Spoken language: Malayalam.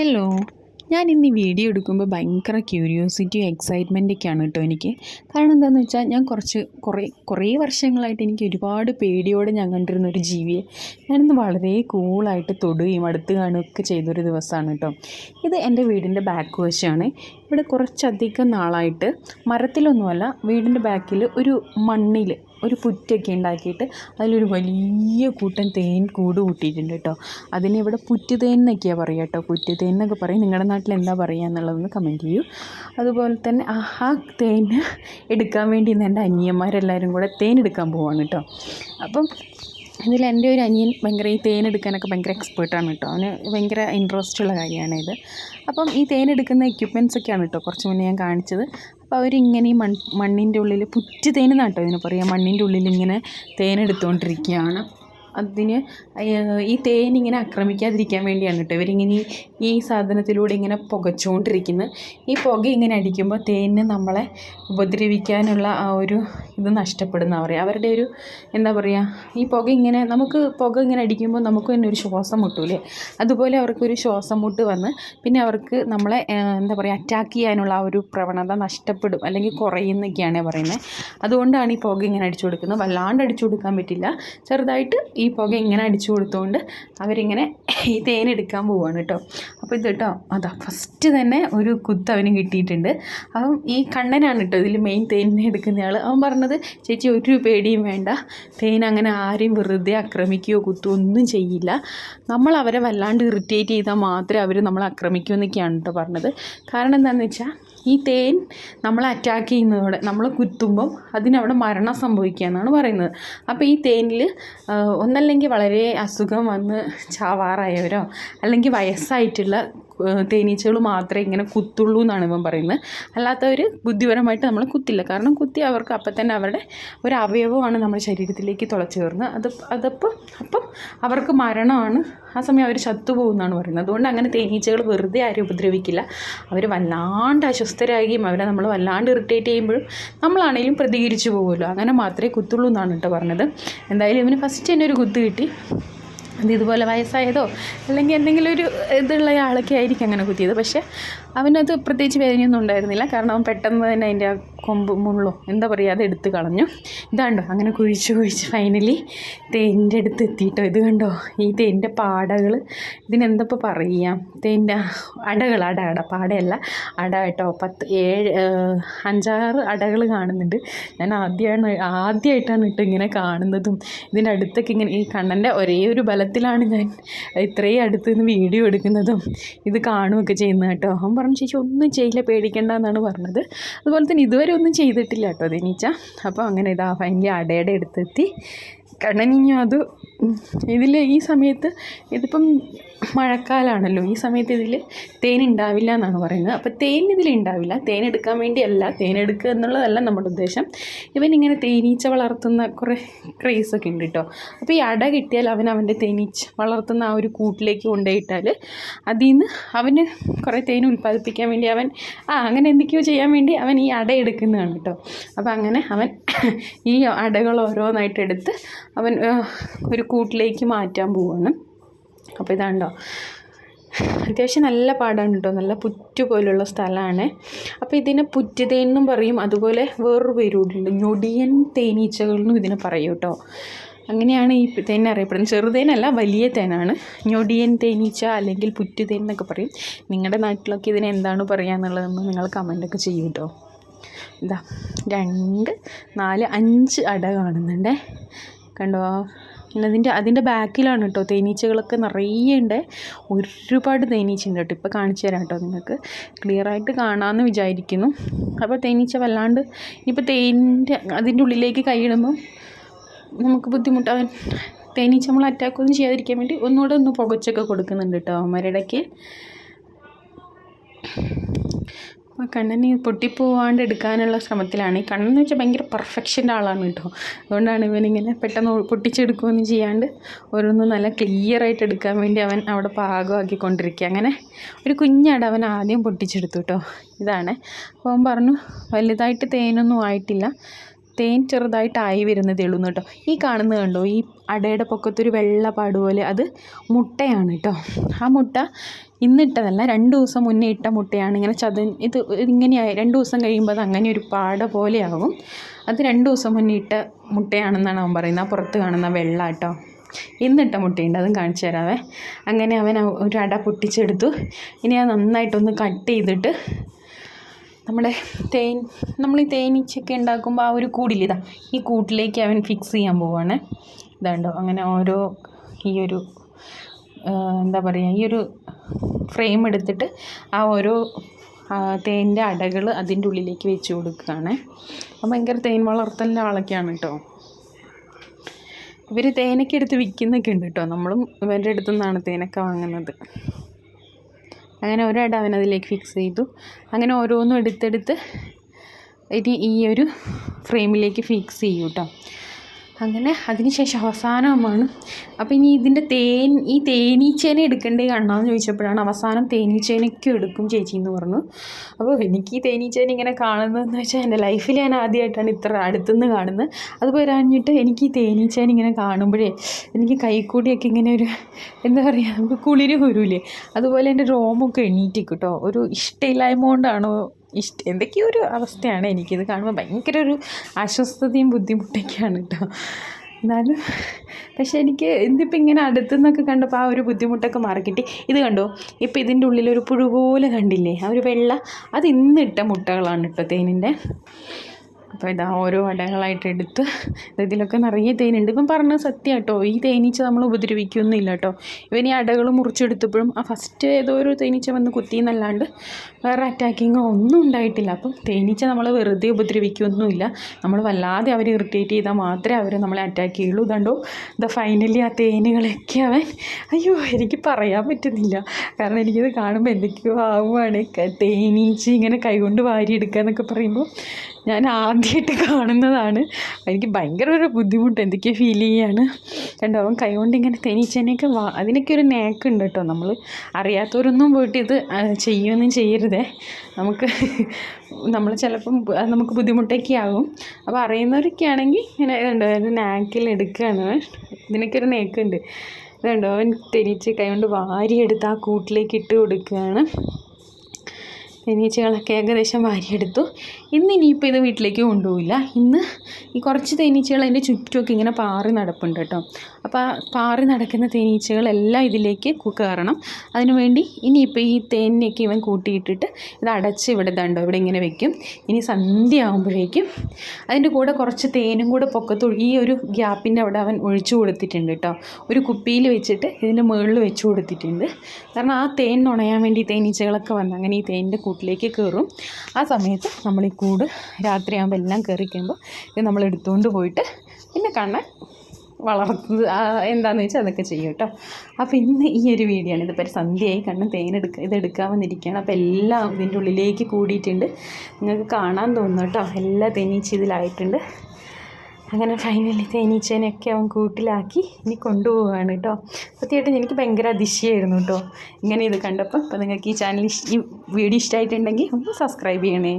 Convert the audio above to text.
ഹലോ ഞാൻ ഇന്ന് ഈ വീഡിയോ എടുക്കുമ്പോൾ ഭയങ്കര ക്യൂരിയോസിറ്റിയും എക്സൈറ്റ്മെന്റൊക്കെയാണ് കേട്ടോ എനിക്ക്. കാരണം എന്താണെന്ന് വെച്ചാൽ ഞാൻ കുറച്ച് കുറേ കുറേ വർഷങ്ങളായിട്ട് എനിക്ക് ഒരുപാട് പേടിയോടെ ഞാൻ കണ്ടിരുന്ന ഒരു ജീവിയെ ഞാനിന്ന് വളരെ കൂളായിട്ട് തൊടുകയും അടുത്ത് കാണുകയൊക്കെ ചെയ്തൊരു ദിവസമാണ് കേട്ടോ. ഇത് എന്റെ വീടിന്റെ ബാക്ക് വശമാണ്. ഇവിടെ കുറച്ചധികം നാളായിട്ട് മരത്തിലൊന്നുമല്ല വീടിന്റെ ബാക്കിൽ ഒരു മണ്ണിൽ ഒരു പുറ്റൊക്കെ ഉണ്ടാക്കിയിട്ട് അതിലൊരു വലിയ കൂട്ടം തേൻ കൂട് കൂട്ടിയിട്ടുണ്ട് കേട്ടോ. അതിനെ ഇവിടെ പുറ്റ് തേൻ എന്നൊക്കെയാണ് പറയുക കേട്ടോ. പുറ്റ് തേൻ എന്നൊക്കെ പറയും. നിങ്ങളുടെ നാട്ടിൽ എന്താ പറയുക എന്നുള്ളതൊന്ന് കമന്റ് ചെയ്യൂ. അതുപോലെ തന്നെ ആ തേൻ എടുക്കാൻ വേണ്ടി ഇന്ന് എന്റെ അനിയന്മാരെല്ലാവരും കൂടെ തേൻ എടുക്കാൻ പോവാണ് കേട്ടോ. അപ്പം ഇതിൽ എന്റെ ഒരു അനിയൻ ഭയങ്കര ഈ തേനെടുക്കാനൊക്കെ ഭയങ്കര എക്സ്പേർട്ടാണ് കേട്ടോ. അവന് ഭയങ്കര ഇൻട്രസ്റ്റ് ഉള്ള കാര്യമാണ് ഇത്. അപ്പം ഈ തേനെടുക്കുന്ന എടുക്കുന്ന എക്യുപ്മെന്റ്സ് ഒക്കെയാണ് കേട്ടോ കുറച്ച് മുന്നേ ഞാൻ കാണിച്ചത്. അപ്പോൾ അവരിങ്ങനെ ഈ മണ്ണിന്റെ ഉള്ളിൽ പുറ്റ് തേനെന്നാട്ടോ കേട്ടോ ഇതിന് പറയുക. മണ്ണിന്റെ ഉള്ളിൽ ഇങ്ങനെ തേൻ എടുത്തുകൊണ്ടിരിക്കുകയാണ്. അതിന് ഈ തേൻ ഇങ്ങനെ ആക്രമിക്കാതിരിക്കാൻ വേണ്ടിയാണ് കേട്ടോ ഇവരിങ്ങനെ ഈ സാധനത്തിലൂടെ ഇങ്ങനെ പുകച്ചുകൊണ്ടിരിക്കുന്നത് ഈ പുക ഇങ്ങനെ അടിക്കുമ്പോൾ തേനിന് നമ്മളെ ഉപദ്രവിക്കാനുള്ള ആ ഒരു ഇത് നഷ്ടപ്പെടുന്ന പറയുക അവരുടെ ഒരു എന്താ പറയുക ഈ പുക ഇങ്ങനെ നമുക്ക് പുക ഇങ്ങനെ അടിക്കുമ്പോൾ നമുക്ക് തന്നെ ഒരു ശ്വാസം മുട്ടൂലേ. അതുപോലെ അവർക്കൊരു ശ്വാസം മുട്ട് വന്ന് പിന്നെ അവർക്ക് നമ്മളെ എന്താ പറയുക അറ്റാക്ക് ചെയ്യാനുള്ള ആ ഒരു പ്രവണത നഷ്ടപ്പെടും അല്ലെങ്കിൽ കുറയുന്നൊക്കെയാണ് പറയുന്നത് അതുകൊണ്ടാണ് ഈ പുക ഇങ്ങനെ അടിച്ചു കൊടുക്കുന്നത്. വല്ലാണ്ട് അടിച്ചു കൊടുക്കാൻ പറ്റില്ല. ചെറുതായിട്ട് ഈ പുക ഇങ്ങനെ അടിച്ചു കൊടുത്തുകൊണ്ട് അവരിങ്ങനെ ഈ തേനെടുക്കാൻ പോവാണ് കേട്ടോ. അപ്പോൾ ഇത് കേട്ടോ അതാ ഫസ്റ്റ് തന്നെ ഒരു കുത്ത് അവന് കിട്ടിയിട്ടുണ്ട്. അപ്പം ഈ കണ്ണനാണ് കേട്ടോ ഇതിൽ മെയിൻ തേനിനെ എടുക്കുന്നയാൾ അവൻ പറഞ്ഞത് ചേച്ചി ഒരു പേടിയും വേണ്ട. തേൻ അങ്ങനെ ആരെയും വെറുതെ ആക്രമിക്കുകയോ കുത്തുകയോ ഒന്നും ചെയ്യില്ല. നമ്മൾ അവരെ വല്ലാണ്ട് ഇറിറ്റേറ്റ് ചെയ്താൽ മാത്രമേ അവർ നമ്മളെ ആക്രമിക്കൂ എന്നൊക്കെയാണ് കേട്ടോ പറഞ്ഞത്. കാരണം എന്താണെന്ന് വെച്ചാൽ ഈ തേൻ നമ്മൾ അറ്റാക്ക് ചെയ്യുന്നതോടെ നമ്മൾ കുത്തുമ്പം അതിനവിടെ മരണം സംഭവിക്കുക എന്നാണ് പറയുന്നത്. അപ്പോൾ ഈ തേനിൽ ഒന്നല്ലെങ്കിൽ വളരെ അസുഖം വന്ന് ചാവാറായവരോ അല്ലെങ്കിൽ വയസ്സായിട്ടുള്ള തേനീച്ചകൾ മാത്രമേ ഇങ്ങനെ കുത്തുള്ളൂ എന്നാണ് ഇവൻ പറയുന്നത്. അല്ലാത്തവർ ബുദ്ധിപരമായിട്ട് നമ്മൾ കുത്തില്ല. കാരണം കുത്തി അവർക്ക് അപ്പം തന്നെ അവരുടെ ഒരു അവയവമാണ് നമ്മുടെ ശരീരത്തിലേക്ക് തുളച്ചു കയറുന്നത്. അത് അതപ്പം അപ്പം അവർക്ക് മരണമാണ്. ആ സമയം അവർ ചത്തുപോകുമെന്നാണ് പറയുന്നത്. അതുകൊണ്ട് അങ്ങനെ തേനീച്ചകൾ വെറുതെ ആരും ഉപദ്രവിക്കില്ല. അവർ വല്ലാണ്ട് അസ്വസ്ഥരാകുകയും അവരെ നമ്മൾ വല്ലാണ്ട് ഇറിറ്റേറ്റ് ചെയ്യുമ്പോഴും നമ്മളാണെങ്കിലും പ്രതികരിച്ചു പോകുമല്ലോ. അങ്ങനെ മാത്രമേ കുത്തുള്ളൂ എന്നാണ് കേട്ടോ പറഞ്ഞത്. എന്തായാലും ഇവന് ഫസ്റ്റ് തന്നെ ഒരു കുത്ത് കിട്ടി. അത് ഇതുപോലെ വയസ്സായതോ അല്ലെങ്കിൽ എന്തെങ്കിലും ഒരു ഇതുള്ള ആളൊക്കെ ആയിരിക്കും അങ്ങനെ കുത്തിയത്. പക്ഷേ അവനത് പ്രത്യേകിച്ച് വേദനയൊന്നും ഉണ്ടായിരുന്നില്ല. കാരണം അവൻ പെട്ടെന്ന് തന്നെ അതിന്റെ കൊമ്പ് മുള്ളോ എന്താ പറയുക അത് എടുത്ത് കളഞ്ഞു. ഇതാണ്ടോ അങ്ങനെ കുഴിച്ച് കുഴിച്ച് ഫൈനലി തേന്റെ അടുത്ത് എത്തിയിട്ടോ. ഇത് കണ്ടോ ഈ തേന്റെ പാടകൾ ഇതിനെന്തപ്പോൾ പറയുക തേന്റെ അടകൾ അട അട പാടയല്ല അട കേട്ടോ. പത്ത് ഏഴ് അഞ്ചാറ് അടകൾ കാണുന്നുണ്ട്. ഞാൻ ആദ്യമാണ് ആദ്യമായിട്ടാണ് ഇട്ട് ഇങ്ങനെ കാണുന്നതും. ഇതിന്റെ അടുത്തൊക്കെ ഇങ്ങനെ ഈ കണ്ണന്റെ ഒരേ ഒരു ബലത്തിലാണ് ഞാൻ ഇത്രയും അടുത്ത് നിന്ന് വീഡിയോ എടുക്കുന്നതും. ഇത് കാണുകയൊക്കെ ചെയ്യുന്നത് കേട്ടോ. അവൻ പറഞ്ഞു ചേച്ചി ഒന്നും ചെയ്യില്ല പേടിക്കേണ്ട എന്നാണ് പറഞ്ഞത്. അതുപോലെ തന്നെ ഇതുവരെ ഒന്നും ചെയ്തിട്ടില്ല കേട്ടോ ദിനീച്ച. അപ്പോൾ അങ്ങനെ ഇതാ ഫൈനലി അടയുടെ അടുത്തെത്തി കണ്ണനിഞ്ഞു അത് ഇതിൽ ഈ സമയത്ത് ഇതിപ്പം മഴക്കാലമാണല്ലോ ഈ സമയത്ത് ഇതിൽ തേൻ ഉണ്ടാവില്ല എന്നാണ് പറയുന്നത്. അപ്പോൾ തേൻ ഇതിൽ ഉണ്ടാവില്ല തേൻ എടുക്കാൻ വേണ്ടിയല്ല. തേൻ എടുക്കുക എന്നുള്ളതല്ല നമ്മുടെ ഉദ്ദേശം. ഇവൻ ഇങ്ങനെ തേനീച്ച വളർത്തുന്ന കുറേ ക്രേസൊക്കെ ഉണ്ട് കേട്ടോ അപ്പോൾ ഈ അട കിട്ടിയാൽ അവൻ അവന്റെ തേനീച്ച വളർത്തുന്ന ആ ഒരു കൂട്ടിലേക്ക് കൊണ്ടുപോയിട്ടാൽ അതിൽ നിന്ന് അവന് കുറേ തേൻ ഉൽപ്പാദിപ്പിക്കാൻ വേണ്ടി അവൻ ആ അങ്ങനെ എന്തൊക്കെയോ ചെയ്യാൻ വേണ്ടി അവൻ ഈ അട എടുക്കുന്നതാണ് കേട്ടോ അപ്പോൾ അങ്ങനെ അവൻ ഈ അടകൾ ഓരോന്നായിട്ട് എടുത്ത് അവൻ ഒരു കൂട്ടിലേക്ക് മാറ്റാൻ പോവാണ്. അപ്പോൾ ഇതാണ്ടോ. അത്യാവശ്യം നല്ല പാടാണ് കേട്ടോ. നല്ല പുറ്റു പോലുള്ള സ്ഥലമാണ്. അപ്പോൾ ഇതിനെ പുറ്റുതേൻ എന്നും പറയും. അതുപോലെ വേറൊരു പേരുണ്ട് ഞൊടിയൻ തേനീച്ചകൾ എന്നും ഇതിനെ പറയും കേട്ടോ. അങ്ങനെയാണ് ഈ തേൻ അറിയപ്പെടുന്നത്. ചെറുതേനല്ല വലിയ തേനാണ്. ഞൊടിയൻ തേനീച്ച അല്ലെങ്കിൽ പുറ്റുതേൻ എന്നൊക്കെ പറയും. നിങ്ങളുടെ നാട്ടിലൊക്കെ ഇതിനെന്താണ് പറയുക എന്നുള്ളതെന്ന് നിങ്ങൾ കമന്റൊക്കെ ചെയ്യും കേട്ടോ. ഇതാ രണ്ട് നാല് അഞ്ച് അട കാണുന്നുണ്ടേ. കണ്ടോ? പിന്നെ അതിന്റെ അതിന്റെ ബാക്കിലാണ് കേട്ടോ തേനീച്ചകളൊക്കെ നിറയെ ഉണ്ട്. ഒരുപാട് തേനീച്ച ഉണ്ട് കേട്ടോ. ഇപ്പോൾ കാണിച്ചു തരാം കേട്ടോ നിങ്ങൾക്ക്. ക്ലിയറായിട്ട് കാണാമെന്ന് വിചാരിക്കുന്നു. അപ്പോൾ തേനീച്ച വല്ലാണ്ട് ഇനിയിപ്പോൾ തേനിന്റെ അതിന്റെ ഉള്ളിലേക്ക് കൈയിടുമ്പം നമുക്ക് ബുദ്ധിമുട്ടാൻ തേനീച്ച നമ്മൾ അറ്റാക്കൊന്നും ചെയ്യാതിരിക്കാൻ വേണ്ടി ഒന്നുകൂടെ ഒന്ന് പുകച്ചൊക്കെ കൊടുക്കുന്നുണ്ട് കേട്ടോ അവന്മാരുടെക്ക് കണ്ണന് പൊട്ടിപ്പോവാണ്ട് എടുക്കാനുള്ള ശ്രമത്തിലാണ്. ഈ കണ്ണെന്ന് വെച്ചാൽ ഭയങ്കര പെർഫെക്ഷന്റെ ആളാണ് കേട്ടോ. അതുകൊണ്ടാണ് ഇവനിങ്ങനെ പെട്ടെന്ന് പൊട്ടിച്ചെടുക്കുകയൊന്നും ചെയ്യാണ്ട് ഓരോന്നും നല്ല ക്ലിയറായിട്ട് എടുക്കാൻ വേണ്ടി അവൻ അവിടെ പാകമാക്കിക്കൊണ്ടിരിക്കുക. അങ്ങനെ ഒരു കുഞ്ഞട അവൻ ആദ്യം പൊട്ടിച്ചെടുത്തു കേട്ടോ. ഇതാണ്. അപ്പോൾ അവൻ പറഞ്ഞു വലുതായിട്ട് തേനൊന്നും ആയിട്ടില്ല. തേൻ ചെറുതായിട്ടായി വരുന്നതേ ഉള്ളൂ കേട്ടോ. ഈ കാണുന്നത് കണ്ടോ? ഈ അടയുടെ പൊക്കത്തൊരു പാട് പോലെ അത് മുട്ടയാണ് കേട്ടോ ആ മുട്ട ഇന്നിട്ടതല്ല രണ്ട് ദിവസം മുന്നേ ഇട്ട മുട്ടയാണ്. ഇങ്ങനെ ചത ഇത് ഇങ്ങനെയായി രണ്ട് ദിവസം കഴിയുമ്പോൾ അത് അങ്ങനെ ഒരു പാട പോലെയാകും അത് രണ്ട് ദിവസം മുന്നേ ഇട്ട മുട്ടയാണെന്നാണ് അവൻ പറയുന്നത്. ആ പുറത്ത് കാണുന്ന വെള്ളം കേട്ടോ ഇന്നിട്ട മുട്ടയുണ്ട് അതും കാണിച്ചു തരാവേ. അങ്ങനെ അവൻ ഒരു അട പൊട്ടിച്ചെടുത്തു. ഇനി അത് നന്നായിട്ടൊന്ന് കട്ട് ചെയ്തിട്ട് നമ്മുടെ തേൻ നമ്മൾ ഈ തേനീച്ചയൊക്കെ ഉണ്ടാക്കുമ്പോൾ ആ ഒരു കൂടിലിതാ ഈ കൂട്ടിലേക്ക് അവൻ ഫിക്സ് ചെയ്യാൻ പോവുകയാണ് ഇതാണ്ടോ അങ്ങനെ ഓരോ ഈ ഒരു എന്താ പറയുക ഈ ഒരു ഫ്രെയിം എടുത്തിട്ട് ആ ഓരോ തേന്റെ അടകൾ അതിന്റെ ഉള്ളിലേക്ക് വെച്ച് കൊടുക്കുകയാണ്. അപ്പം ഭയങ്കര തേൻ വളർത്തലിന്റെ ആളൊക്കെയാണ് കേട്ടോ ഇവർ തേനൊക്കെ എടുത്ത് വിൽക്കുന്നൊക്കെ ഉണ്ട് കേട്ടോ നമ്മളും ഇവരുടെ അടുത്തു നിന്നാണ് തേനൊക്കെ വാങ്ങുന്നത്. അങ്ങനെ ഒരട അവനതിലേക്ക് ഫിക്സ് ചെയ്തു. അങ്ങനെ ഓരോന്നും എടുത്തെടുത്ത് ഇനി ഈ ഒരു ഫ്രെയിമിലേക്ക് ഫിക്സ് ചെയ്യും കേട്ടോ അങ്ങനെ അതിനുശേഷം അവസാനമാണ്. അപ്പോൾ ഇനി ഇതിന്റെ തേൻ ഈ തേനീച്ചേനെ എടുക്കേണ്ടേ കണ്ണാന്ന് ചോദിച്ചപ്പോഴാണ് അവസാനം തേനീച്ചേനൊക്കെ എടുക്കും ചേച്ചി എന്ന് പറഞ്ഞു. അപ്പോൾ എനിക്ക് ഈ തേനീച്ചേനെ ഇങ്ങനെ കാണുന്നതെന്ന് വെച്ചാൽ എന്റെ ലൈഫിൽ ഞാൻ ആദ്യമായിട്ടാണ് ഇത്ര അടുത്തുനിന്ന് കാണുന്നത്. അത് പോരാഞ്ഞിട്ട് എനിക്ക് ഈ തേനീച്ചേനെ ഇങ്ങനെ കാണുമ്പോഴേ എനിക്ക് കൈക്കൂടിയൊക്കെ ഇങ്ങനെ ഒരു എന്താ പറയുക നമുക്ക് കുളിര് വരൂലേ. അതുപോലെ എന്റെ റോമൊക്കെ എണീറ്റിക്കും കേട്ടോ ഒരു ഇഷ്ടമില്ലായ്മ കൊണ്ടാണോ ഇഷ്ട എന്തൊക്കെയോ ഒരു അവസ്ഥയാണ് എനിക്കിത് കാണുമ്പോൾ ഭയങ്കര ഒരു അസ്വസ്ഥതയും ബുദ്ധിമുട്ടൊക്കെയാണ് കേട്ടോ എന്നാലും പക്ഷെ എനിക്ക് എന്തിപ്പോൾ ഇങ്ങനെ അടുത്തു നിന്നൊക്കെ കണ്ടപ്പോൾ ആ ഒരു ബുദ്ധിമുട്ടൊക്കെ മാറിക്കിട്ടി. ഇത് കണ്ടോ? ഇപ്പോൾ ഇതിന്റെ ഉള്ളിലൊരു പുഴു പോലെ കണ്ടില്ലേ? ആ ഒരു വെള്ള അത് ഇന്നിട്ട മുട്ടകളാണ് കേട്ടോ തേനിന്റെ അപ്പോൾ ഇതാ ഓരോ വടകളായിട്ട് എടുത്ത് ഇതിലൊക്കെ നിറയെ തേനുണ്ട് ഇപ്പം പറഞ്ഞത് സത്യം കേട്ടോ ഈ തേനീച്ച നമ്മൾ ഉപദ്രവിക്കൊന്നുമില്ല കേട്ടോ ഇവൻ ഈ അടകൾ മുറിച്ചെടുത്തപ്പോഴും ആ ഫസ്റ്റ് ഏതോ ഒരു തേനീച്ച വന്ന് കുത്തിയെന്നല്ലാണ്ട് വേറെ അറ്റാക്കിങ്ങോ ഒന്നും ഉണ്ടായിട്ടില്ല. അപ്പം തേനീച്ച നമ്മൾ വെറുതെ ഉപദ്രവിക്കൊന്നുമില്ല. നമ്മൾ വല്ലാതെ അവർ ഇറിറ്റേറ്റ് ചെയ്താൽ മാത്രമേ അവർ നമ്മളെ അറ്റാക്ക് ചെയ്യുള്ളൂ. ഇതാണ്ടോ? ദ ഫൈനലി ആ തേനുകളൊക്കെ അവൻ അയ്യോ എനിക്ക് പറയാൻ പറ്റുന്നില്ല. കാരണം എനിക്കിത് കാണുമ്പോൾ എന്തൊക്കെയോ ആവുകയാണ് തേനീച്ച ഇങ്ങനെ കൈകൊണ്ട് വാരിയെടുക്കുക എന്നൊക്കെ പറയുമ്പോൾ ഞാൻ ആദ്യമായിട്ട് കാണുന്നതാണ്. എനിക്ക് ഭയങ്കര ഒരു ബുദ്ധിമുട്ട് എന്തൊക്കെയോ ഫീൽ ചെയ്യാണ്. കണ്ടോ അവൻ കൈകൊണ്ട് ഇങ്ങനെ തേനീച്ചേനെയൊക്കെ വാ അതിനൊക്കെ ഒരു നേക്കുണ്ട് കേട്ടോ നമ്മൾ അറിയാത്തവരൊന്നും പോയിട്ട് ഇത് ചെയ്യുമെന്നും ചെയ്യരുതേ. നമുക്ക് നമ്മൾ ചിലപ്പം നമുക്ക് ബുദ്ധിമുട്ടൊക്കെ ആകും. അപ്പോൾ അറിയുന്നവരൊക്കെ ആണെങ്കിൽ ഇങ്ങനെ ഇതുണ്ട് ഒരു നാക്കിൽ എടുക്കുകയാണ് ഇതിനൊക്കെ ഒരു നേക്കുണ്ട്. ഇതുണ്ടോ അവൻ തേനീച്ച കൈകൊണ്ട് വാരിയെടുത്ത് ആ കൂട്ടിലേക്ക് ഇട്ട് കൊടുക്കുകയാണ്. തേനീച്ചകളൊക്കെ ഏകദേശം വാരിയെടുത്തു. ഇന്ന് ഇനിയിപ്പോൾ ഇത് വീട്ടിലേക്ക് കൊണ്ടുപോയില്ല ഇന്ന് ഈ കുറച്ച് തേനീച്ചകൾ അതിന്റെ ചുറ്റുമൊക്കെ ഇങ്ങനെ പാറി നടപ്പുണ്ട് കേട്ടോ. അപ്പോൾ പാറി നടക്കുന്ന തേനീച്ചകളെല്ലാം ഇതിലേക്ക് കയറണം അതിനുവേണ്ടി ഇനിയിപ്പോൾ ഈ തേനിനൊക്കെ ഇവൻ കൂട്ടിയിട്ടിട്ട് ഇത് അടച്ച് ഇവിടെ ഇതുണ്ടോ ഇവിടെ ഇങ്ങനെ വെക്കും. ഇനി സന്ധ്യ ആകുമ്പോഴേക്കും അതിന്റെ കൂടെ കുറച്ച് തേനും കൂടെ പൊക്കത്തു ഈ ഒരു ഗ്യാപ്പിന്റെ അവിടെ അവൻ ഒഴിച്ചു കൊടുത്തിട്ടുണ്ട് കേട്ടോ. ഒരു കുപ്പിയിൽ വെച്ചിട്ട് ഇതിന്റെ മുകളിൽ വെച്ച് കൊടുത്തിട്ടുണ്ട്. കാരണം ആ തേൻ നുണയാൻ വേണ്ടി തേനീച്ചകളൊക്കെ വന്ന് അങ്ങനെ ഈ തേനിന്റെ കൂട്ടിലേക്ക് കയറും. ആ സമയത്ത് നമ്മൾ ഈ കൂട് രാത്രിയാകുമ്പോൾ എല്ലാം കയറി കഴിയുമ്പോൾ ഇത് നമ്മൾ എടുത്തുകൊണ്ട് പോയിട്ട് പിന്നെ കണ്ണൻ വളർത്തുന്നത്. എന്താണെന്ന് വെച്ചാൽ അതൊക്കെ ചെയ്യും കേട്ടോ. അപ്പോൾ ഇന്ന് ഈ ഒരു വീഡിയോ ആണ്. ഇതിപ്പോൾ സന്ധ്യയായി. കണ്ണ് തേനെടുക്കുക ഇതെടുക്കാൻ വന്നിരിക്കുകയാണ് അപ്പോൾ എല്ലാം ഇതിന്റെ ഉള്ളിലേക്ക് കൂടിയിട്ടുണ്ട്. നിങ്ങൾക്ക് കാണാൻ തോന്നുന്നു കേട്ടോ. എല്ലാ തേനീച്ച ഇതിലായിട്ടുണ്ട്. അങ്ങനെ ഫൈനലി തേനീച്ചേനെയൊക്കെ അവൻ കൂട്ടിലാക്കി ഇനി കൊണ്ടുപോവുകയാണ് കേട്ടോ. സത്യമായിട്ടും എനിക്ക് ഭയങ്കര അതിശയമായിരുന്നു കേട്ടോ. ഇങ്ങനെ ഇത് കണ്ടപ്പോൾ അപ്പോൾ നിങ്ങൾക്ക് ഈ ചാനൽ ഈ വീഡിയോ ഇഷ്ടമായിട്ടുണ്ടെങ്കിൽ ഒന്ന് സബ്സ്ക്രൈബ് ചെയ്യണേ.